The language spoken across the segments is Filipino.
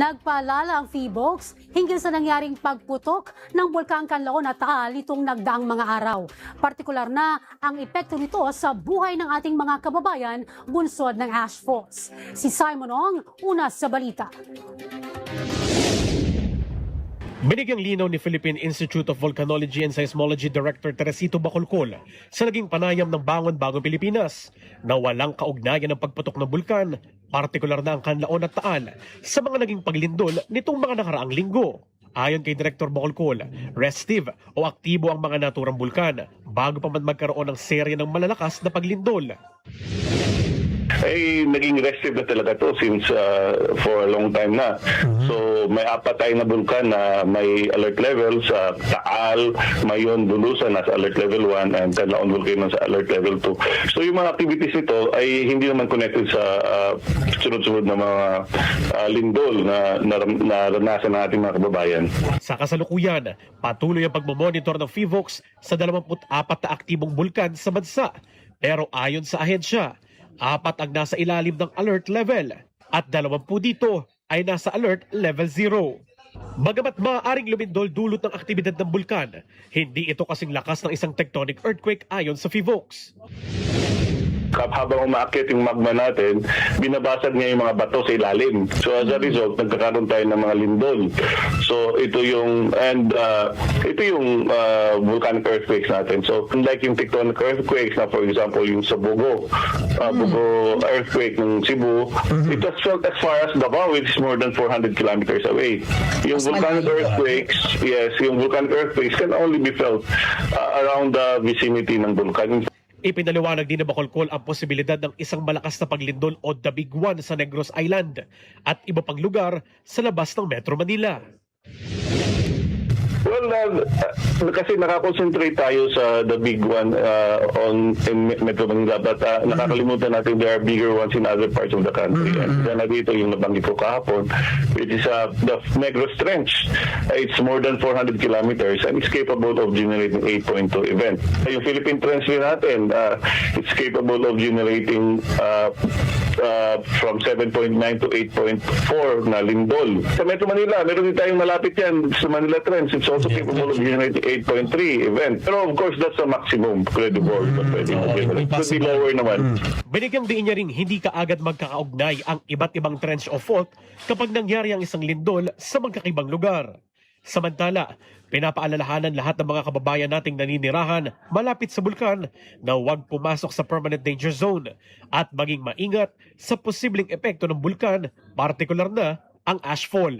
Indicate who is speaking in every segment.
Speaker 1: Nagpaalala ang PHIVOLCS hinggil sa nangyaring pagputok ng Bulkang Kanlaon at Taal nitong nagdaang mga araw. Partikular na ang epekto nito sa buhay ng ating mga kababayan bunsod ng ash falls. Si Simon Ong, una sa balita.
Speaker 2: Binigyang linaw ni Philippine Institute of Volcanology and Seismology Director Teresito Bacolcol sa naging panayam ng Bangon Bagong Pilipinas na walang kaugnayan ng pagputok ng bulkan, partikular na ang Kanlaon at Taal, sa mga naging paglindol nitong mga nakaraang linggo. Ayon kay Director Bacolcol, restive o aktibo ang mga naturang bulkan bago pa man magkaroon ng serye ng malalakas na paglindol.
Speaker 3: Ay naging restive na talaga to since uh, for a long time na. So may apat tayo na bulkan na may alert level sa Taal, Mayon, Bulusan nasa alert level 1 and Canlaon Volcano sa alert level 2. So yung mga activities nito ay hindi naman connected sa uh, sunod-sunod na mga uh, lindol na naram- naranasan ng ating mga kababayan.
Speaker 2: Sa kasalukuyan, patuloy ang pagmamonitor ng FIVOX sa 24 na aktibong bulkan sa bansa. Pero ayon sa ahensya, apat ang nasa ilalim ng alert level at 20 dito ay nasa alert level 0. Bagamat maaaring lumindol dulot ng aktibidad ng bulkan, hindi ito kasing lakas ng isang tectonic earthquake ayon sa FIVOX.
Speaker 3: Habang umaakyat yung magma natin, binabasag niya yung mga bato sa ilalim. So as a result, nagkakaroon tayo ng mga lindol. So ito yung and uh, ito yung uh, volcanic earthquakes natin. So unlike yung tectonic earthquakes na for example yung sa Bogo, uh, Bogo earthquake ng Cebu, it was felt as far as Davao which is more than 400 kilometers away. Yung
Speaker 4: Mas
Speaker 3: volcanic
Speaker 4: malayo,
Speaker 3: earthquakes, yes, yung volcanic earthquakes can only be felt uh, around the vicinity ng vulkan.
Speaker 2: Ipinaliwanag din na Bacolcol ang posibilidad ng isang malakas na paglindol o The Big One sa Negros Island at iba pang lugar sa labas ng Metro Manila.
Speaker 3: Well, uh, kasi nakakonsentrate tayo sa the big one uh, on in Metro Manila but uh, nakakalimutan natin there are bigger ones in other parts of the country. And isa na dito yung nabanggit ko kahapon which is uh, the Negros Trench. Uh, it's more than 400 kilometers and it's capable of generating 8.2 event. Yung Philippine Trench din natin, uh, it's capable of generating uh, uh, from 7.9 to 8.4 na lindol. Sa Metro Manila, meron din tayong malapit yan sa Manila Trends. It's also capable of generating 8.3 event. Pero of course, that's the maximum credible na pwede
Speaker 4: Oo,
Speaker 3: mag-generate.
Speaker 4: may
Speaker 3: Could be lower naman.
Speaker 2: Binigyang diin niya rin hindi kaagad magkakaugnay ang iba't ibang trench o fault kapag nangyari ang isang lindol sa magkakibang lugar. Samantala, pinapaalalahanan lahat ng mga kababayan nating naninirahan malapit sa bulkan na huwag pumasok sa permanent danger zone at maging maingat sa posibleng epekto ng bulkan, partikular na ang ashfall.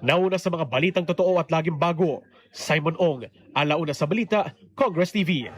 Speaker 2: Nauna sa mga balitang totoo at laging bago, Simon Ong, alauna sa balita, Congress TV.